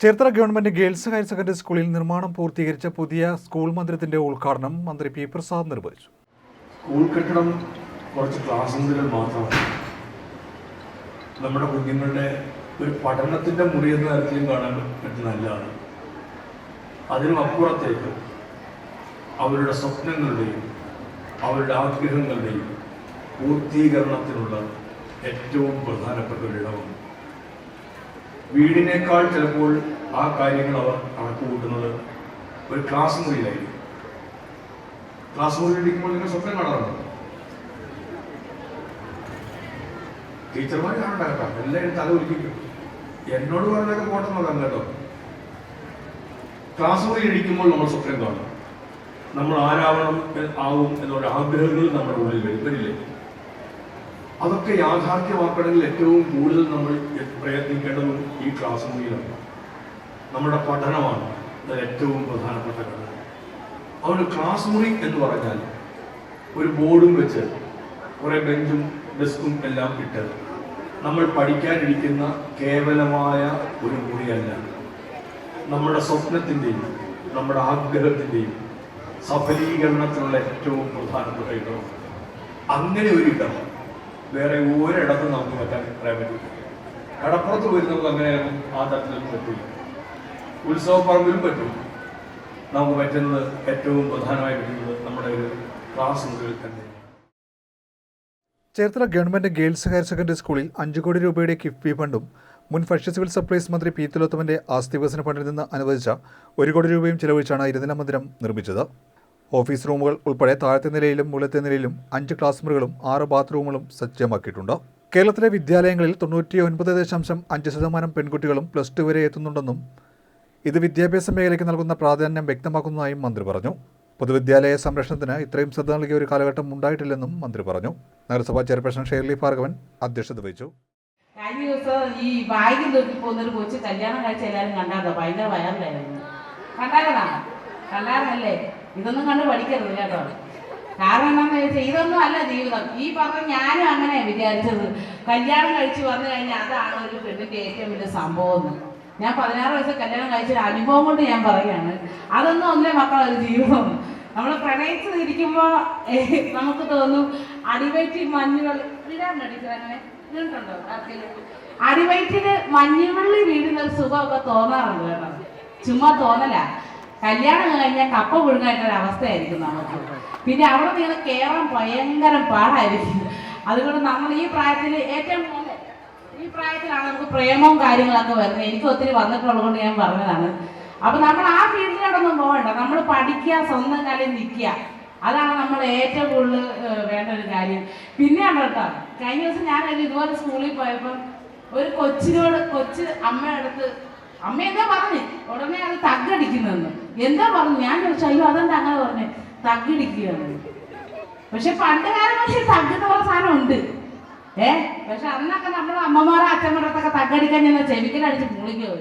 Cherthala government girls higher secondary സ്കൂളിൽ നിർമ്മാണം പൂർത്തീകരിച്ച പുതിയ സ്കൂൾ മന്ദിരത്തിന്റെ ഉദ്ഘാടനം മന്ത്രി പി പ്രസാദ് നിർവഹിച്ചു. സ്കൂൾ കെട്ടിടം കുറച്ച് ക്ലാസ് മാത്രമാണ് നമ്മുടെ കുഞ്ഞുങ്ങളുടെ ഒരു പഠനത്തിന്റെ മുറി എന്ന തരത്തിലും കാണാൻ പറ്റുന്നതല്ലാണ് അതിനും അപ്പുറത്തേക്ക് അവരുടെ സ്വപ്നങ്ങളുടെയും അവരുടെ ആഗ്രഹങ്ങളുടെയും പൂർത്തീകരണത്തിനുള്ള ഏറ്റവും പ്രധാനപ്പെട്ട ഒരിടമാണ് വീടിനേക്കാൾ ചിലപ്പോൾ ആ കാര്യങ്ങൾ അവർ കണക്ക് കൂട്ടുന്നത് ഒരു ക്ലാസ് മുറിയിലായിരിക്കും. ക്ലാസ് മുറിയിലിരിക്കുമ്പോൾ നിങ്ങൾ സ്വപ്നം കാണാറുണ്ട്? ടീച്ചർമാർ കാണണ്ടാക്കാം എല്ലാവരും തല ഒരുക്കിക്കും എന്നോട് പറഞ്ഞൊക്കെ പോട്ടെ നോക്കാം കേട്ടോ. ക്ലാസ് മുറി ഇരിക്കുമ്പോൾ നമ്മൾ സ്വപ്നം കാണും. നമ്മൾ ആരാവണം ആവും എന്നൊരു ആഗ്രഹങ്ങൾ നമ്മുടെ ഉള്ളിൽ വരും. വരില്ലേ? അതൊക്കെ യാഥാർത്ഥ്യമാക്കണമെങ്കിൽ ഏറ്റവും കൂടുതൽ നമ്മൾ പ്രയത്നിക്കേണ്ടതും ഈ ക്ലാസ് മുറിയിലാണ് നമ്മുടെ പഠനമാണ് ഏറ്റവും പ്രധാനപ്പെട്ട ഘടകം. അതുകൊണ്ട് ക്ലാസ് മുറി എന്ന് പറഞ്ഞാൽ ഒരു ബോർഡും വെച്ച് കുറേ ബെഞ്ചും ഡെസ്കും എല്ലാം ഇട്ട് നമ്മൾ പഠിക്കാനിരിക്കുന്ന കേവലമായ ഒരു മുറിയല്ല. നമ്മുടെ സ്വപ്നത്തിന്റെയും നമ്മുടെ ആഗ്രഹത്തിന്റെയും സഫലീകരണത്തിനുള്ള ഏറ്റവും പ്രധാനപ്പെട്ട ഇടം. അങ്ങനെ ഒരു ഇടം വേറെ ഒരിടത്തും നമുക്ക് പറ്റാൻ പറയാൻ പറ്റില്ല കടപ്പുറത്ത് പോയി നമുക്ക് അങ്ങനെ ആ തരത്തിലൊന്നും പറ്റില്ല ഉത്സവപ്പറമ്പിലും പറ്റും. നമുക്ക് പറ്റുന്നത് ഏറ്റവും പ്രധാനമായി പറ്റുന്നത് നമ്മുടെ ഒരു ക്ലാസ് മുറിയിൽ തന്നെ Cherthala government girls higher secondary സ്കൂളിൽ അഞ്ചു കോടി രൂപയുടെ കിഫ്ബി ഫണ്ടും മുൻ ഭക്ഷ്യ സിവിൽ സപ്ലൈസ് മന്ത്രി പി തിലോത്തമന്റെ ആസ്തി വികസന ഫണ്ടിൽ നിന്ന് അനുവദിച്ച ഒരു കോടി രൂപയും ചെലവഴിച്ചാണ് ഇരുദിന മന്ദിരം നിർമ്മിച്ചത്. ഓഫീസ് റൂമുകൾ ഉൾപ്പെടെ താഴത്തെ നിലയിലും മുകളിലത്തെ നിലയിലും അഞ്ച് ക്ലാസ് മുറികളും ആറ് ബാത്റൂമുകളും സജ്ജമാക്കിയിട്ടുണ്ട്. കേരളത്തിലെ വിദ്യാലയങ്ങളിൽ തൊണ്ണൂറ്റി ഒൻപത് ദശാംശം അഞ്ച് ശതമാനം പെൺകുട്ടികളും പ്ലസ് ടു വരെ എത്തുന്നുണ്ടെന്നും ഇത് വിദ്യാഭ്യാസ മേഖലയ്ക്ക് നൽകുന്ന പ്രാധാന്യം വ്യക്തമാക്കുന്നതായും മന്ത്രി പറഞ്ഞു. പൊതുവിദ്യാലയ സംരക്ഷണത്തിന് ഇത്രയും ശ്രദ്ധ നൽകിയ ഒരു കാലഘട്ടം ഉണ്ടായിട്ടില്ലെന്നും മന്ത്രി പറഞ്ഞു. നഗരസഭാ ചെയർപേഴ്സൺ ഷേർലി ഭാർഗവൻ അധ്യക്ഷത വഹിച്ചു. കഴിഞ്ഞ ദിവസം ഈ ബാഗ് തൂക്കി പോകുന്നൊരു കൊച്ചു കല്യാണം കഴിച്ച എല്ലാവരും കണ്ടാട്ടോ ഭയങ്കര വയറിലായിരുന്നു. കണ്ടായിരുന്നല്ലേ ഇതൊന്നും കണ്ട് പഠിക്കരുത് കേട്ടോ. കാരണം എന്താണെന്ന് വെച്ചാൽ ഇതൊന്നും അല്ല ജീവിതം. ഈ പറഞ്ഞ ഞാനും അങ്ങനെ വിചാരിച്ചത്. കല്യാണം കഴിച്ച് വന്നു കഴിഞ്ഞാൽ അതാണ് ഒരു പെണ്ണിന്റെ ഏറ്റവും വലിയ സംഭവം ഞാൻ പതിനാറ് വയസ്സ് കല്യാണം കഴിച്ചൊരു അനുഭവം കൊണ്ട് ഞാൻ പറയുകയാണ്. അതൊന്നും ഒന്നേ മക്കളൊരു ജീവിതം? നമ്മൾ പ്രണയിച്ച് ഇരിക്കുമ്പോൾ നമുക്ക് തോന്നും അടിവയറ്റി മഞ്ഞുവെള്ളി അടിവയറ്റിൽ മഞ്ഞുവള്ളി വീഴുന്ന ഒരു സുഖമൊക്കെ തോന്നാറുണ്ട് കേട്ടോ. ചുമ്മാ തോന്നല. കല്യാണം കഴിഞ്ഞാൽ കപ്പ പുഴുങ്ങായിട്ടൊരു അവസ്ഥയായിരിക്കും നമുക്ക്. പിന്നെ അവിടെ നിന്ന് കേറാൻ ഭയങ്കര പാടായിരിക്കും. അതുകൊണ്ട് നമ്മൾ ഈ പ്രായത്തിൽ ഏറ്റവും ഈ പ്രായത്തിലാണ് നമുക്ക് പ്രേമവും കാര്യങ്ങളൊക്കെ വരുന്നത്. എനിക്ക് ഒത്തിരി വന്നിട്ടുള്ളതുകൊണ്ട് ഞാൻ പറഞ്ഞതാണ്. അപ്പൊ നമ്മൾ ആ ഫീൽഡിലോടൊന്നും പോകണ്ട. നമ്മൾ പഠിക്കുക സ്വന്തം കാലിൽ നിൽക്കുക. അതാണ് നമ്മൾ ഏറ്റവും കൂടുതൽ വേണ്ട ഒരു കാര്യം. പിന്നെയാണ് കേട്ടോ കഴിഞ്ഞ ദിവസം ഞാൻ ഇതുപോലെ സ്കൂളിൽ പോയപ്പോൾ ഒരു കൊച്ചിനോട് കൊച്ച് അമ്മയടുത്ത് അമ്മ എന്താ പറഞ്ഞു? ഉടനെ അത് തగ్గടിക്കുന്നതെന്ന് എന്താ പറഞ്ഞു? ഞാൻ ചോദിച്ചു അയ്യോ അതെന്താ അങ്ങനെ പറഞ്ഞു? തഗ്ഗടിക്കുകയാണ്. പക്ഷെ പണ്ട് കാലം പക്ഷെ തഗ്ഗെന്ന് പറഞ്ഞ സാധനം ഉണ്ട്. ഏ? പക്ഷെ അന്നൊക്കെ നമ്മുടെ അമ്മമാരോ അച്ഛന്മാരത്തൊക്കെ തഗ്ഗടിക്കാൻ ചെന്ന ചെവിക്കലടിച്ച് മുളിക്കുക